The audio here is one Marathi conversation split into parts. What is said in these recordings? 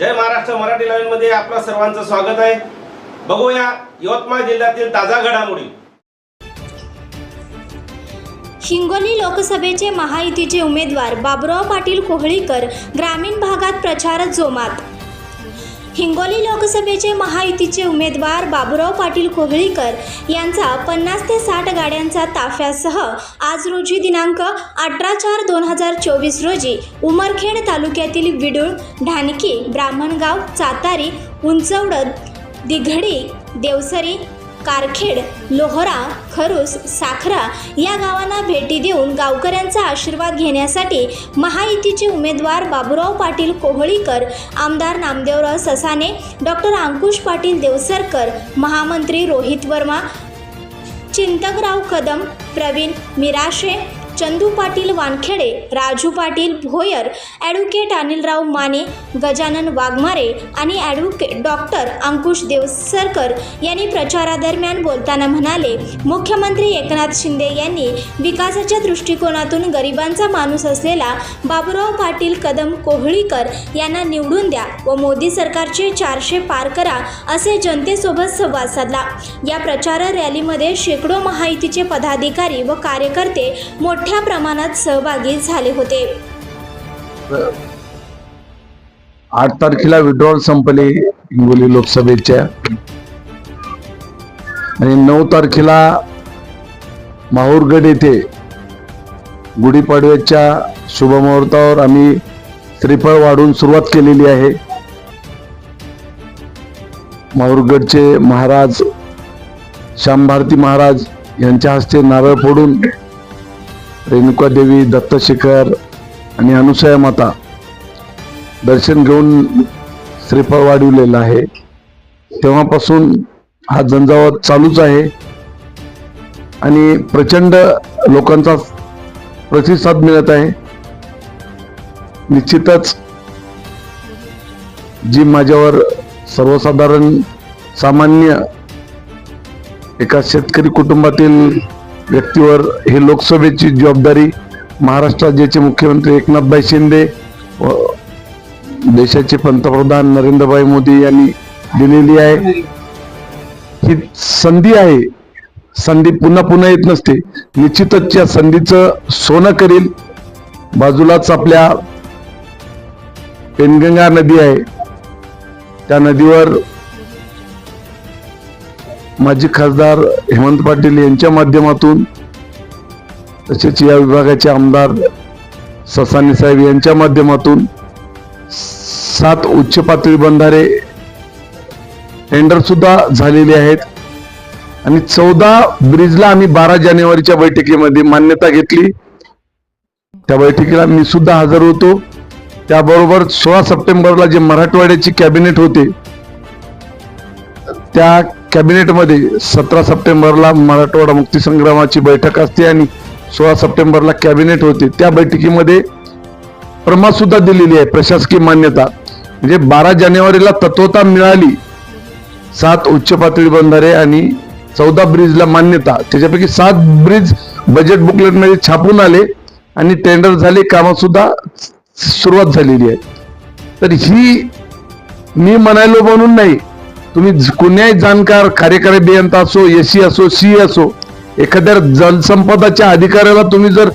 जय महाराष्ट्र मराठी लाईव्हमध्ये आपलं सर्वांचं स्वागत आहे. बघूया यवतमाळ जिल्ह्यातील ताजा घडामोडी. हिंगोली लोकसभेचे महायुतीचे उमेदवार बाबुराव पाटील कोहळीकर ग्रामीण भागात प्रचार जोमात. हिंगोली लोकसभेचे महायुतीचे उमेदवार बाबुराव पाटील कोहळीकर यांचा पन्नास ते साठ गाड्यांचा ताफ्यासह आज रोजी दिनांक अठरा चार दोन हजार चोवीस रोजी उमरखेड तालुक्यातील विडूळ ढाणकी ब्राह्मणगाव चातारी उंचवड दिघडी देवसरी कारखेड लोहरा खरूस साखरा या गावांना भेटी देऊन गावकऱ्यांचा आशीर्वाद घेण्यासाठी महायुतीचे उमेदवार बाबुराव पाटील कोहळीकर आमदार नामदेवराव ससाने डॉक्टर अंकुश पाटील देवसरकर महामंत्री रोहित वर्मा चिंतकराव कदम प्रवीण मिराशे चंदू पाटील वानखेडे राजू पाटील भोयर ॲडव्होकेट अनिलराव माने गजानन वाघमारे आणि ॲडव्होकेट डॉक्टर अंकुश देवसरकर यांनी प्रचारादरम्यान बोलताना म्हणाले मुख्यमंत्री एकनाथ शिंदे यांनी विकासाच्या दृष्टिकोनातून गरिबांचा माणूस असलेला बाबुराव पाटील कदम कोहळीकर यांना निवडून द्या व मोदी सरकारचे चारशे पार करा असे जनतेसोबत संवाद साधला. या प्रचार रॅलीमध्ये शेकडो महायुतीचे पदाधिकारी व कार्यकर्ते मोठ्या प्रमाणात सहभागी झाले होते. आठ तारखेला विड्रॉल संपले हिंगोली लोकसभेच्या. आणि नऊ तारखेला माहूरगड येथे गुढीपाडव्याच्या शुभमुहूर्तावर आम्ही श्रीफळ वाढून सुरुवात केलेली आहे. माहूरगडचे महाराज श्यामभारती महाराज यांच्या हस्ते नारळ फोडून रेणुका देवी आणि अनुसया माता दर्शन घेऊन श्रीफळ वाढविलेलं आहे. तेव्हापासून हा झंझावत चालूच आहे. आणि प्रचंड लोकांचा प्रतिसाद मिळत आहे. निश्चितच जी माझ्यावर सर्वसाधारण सामान्य एका शेतकरी कुटुंबातील व्यक्तीवर हे लोकसभेची जबाबदारी महाराष्ट्र राज्याचे मुख्यमंत्री एकनाथभाई शिंदे व देशाचे पंतप्रधान नरेंद्रभाई मोदी यांनी दिलेली आहे. ही संधी आहे. संधी पुन्हा पुन्हा येत नसते. निश्चितच या संधीचं सोनं करील. बाजूलाच आपल्या पेनगंगा नदी आहे. त्या नदीवर माजी खासदार हेमंत पाटील यांच्या माध्यमातून तसेच या विभागाचे आमदार ससानी साहेब यांच्या माध्यमातून सात उच्च पातळी बंधारे टेंडरसुद्धा झालेले आहेत. आणि चौदा ब्रिजला आम्ही बारा जानेवारीच्या बैठकीमध्ये मान्यता घेतली. त्या बैठकीला मी सुद्धा हजर होतो. त्याबरोबर सोळा सप्टेंबरला जे मराठवाड्याची कॅबिनेट होते त्या कॅबिनेटमध्ये सतरा सप्टेंबरला मराठवाडा मुक्तीसंग्रामाची बैठक असते आणि सोळा सप्टेंबरला कॅबिनेट होते. त्या बैठकीमध्ये प्रमाणसुद्धा दिलेली आहे प्रशासकीय मान्यता. म्हणजे बारा जानेवारीला तत्वता मिळाली. सात उच्च पातळी बंधारे आणि चौदा ब्रिजला मान्यता. त्याच्यापैकी सात ब्रिज बजेट बुकलेटमध्ये छापून आले आणि टेंडर झाले कामासुद्धा सुरुवात झालेली आहे. तर ही मी म्हणायलो म्हणून नाही तुम्ही कुण्याही जाणकार कार्यकारी अभियंता असो एसी असो सी असो एखाद्या जलसंपदाच्या अधिकाऱ्याला तुम्ही जर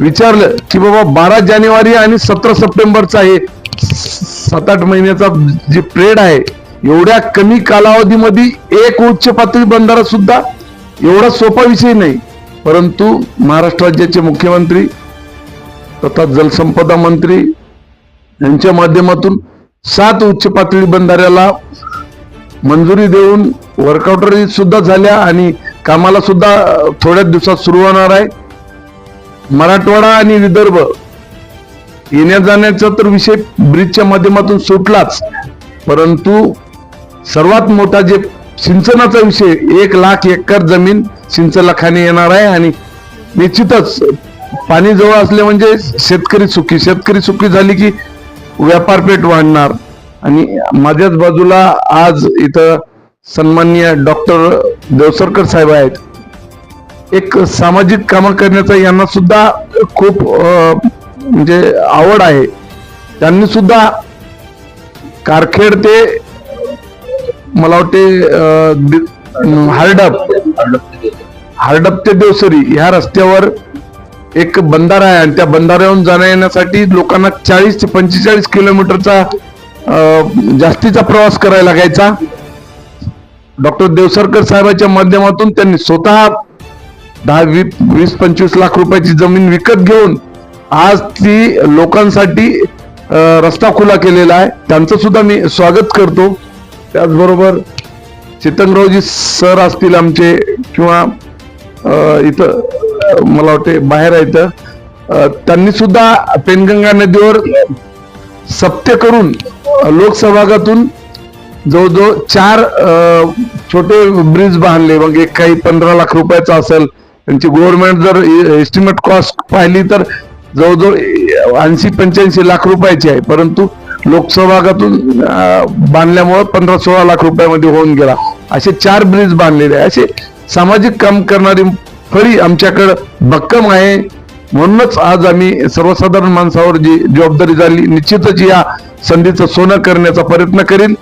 विचारलं की बाबा बारा जानेवारी आणि सतरा सप्टेंबरचा आहे सात आठ महिन्याचा जे प्रेड आहे एवढ्या कमी कालावधीमध्ये एक उच्च पातळी बंधारा सुद्धा एवढा सोपा विषय नाही. परंतु महाराष्ट्र राज्याचे मुख्यमंत्री तथा जलसंपदा मंत्री यांच्या माध्यमातून सात उच्च पातळी बंधाऱ्याला मंजुरी देऊन वर्कआउटरी सुद्धा झाल्या आणि कामाला सुद्धा थोड्याच दिवसात सुरू होणार आहे. मराठवाडा आणि विदर्भ येण्या जाण्याचा तर विषय ब्रिजच्या माध्यमातून सुटलाच. परंतु सर्वात मोठा जे सिंचनाचा विषय एक लाख एकर जमीन सिंचनाखाने येणार आहे आणि निश्चितच पाणी जवळ असले म्हणजे शेतकरी सुखी. शेतकरी सुखी झाली की व्यापारपेठ वाढणार. आणि माझ्याच बाजूला आज इथं सन्माननीय डॉक्टर देवसरकर साहेब आहेत. एक सामाजिक कामं करण्याचा यांना सुद्धा खूप म्हणजे आवड आहे. त्यांनी सुद्धा कारखेड ते मला वाटते हार्डप हार्डप ते देवसरी ह्या रस्त्यावर एक बंधारा आहे आणि त्या बंधाऱ्याहून जाण्या येण्यासाठी लोकांना चाळीस ते पंचेचाळीस किलोमीटरचा जास्तीचा प्रवास करायला लागायचा. डॉक्टर देवसरकर साहेबांच्या माध्यमातून त्यांनी स्वतः दहा वीस वीस पंचवीस लाख रुपयाची जमीन विकत घेऊन आज ती लोकांसाठी रस्ता खुला केलेला आहे. त्यांचं सुद्धा मी स्वागत करतो. त्याचबरोबर चितंगरावजी सर असतील आमचे किंवा इथं मला वाटते बाहेर आहेत त्यांनी सुद्धा पेनगंगा नदीवर सत्य करून लोकसहभागातून लोकसभागातून जवळजवळ चार छोटे ब्रिज बांधले. मग एक काही पंधरा लाख रुपयाचा असेल. त्यांची गव्हर्नमेंट जर एस्टिमेट कॉस्ट पाहिली तर जवळजवळ ऐंशी पंच्याऐंशी लाख रुपयाची आहे. परंतु लोकसभागातून बांधल्यामुळं पंधरा सोळा लाख रुपयामध्ये होऊन गेला. असे चार ब्रिज बांधलेले आहे असे सामाजिक काम करणारी फळी आमच्याकडं भक्कम आहे. म्हणूनच आज आम्ही सर्वसाधारण माणसावर जी जबाबदारी झाली निश्चितच या संधीचं सोनं करण्याचा प्रयत्न करील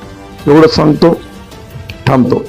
एवढं सांगतो थांबतो.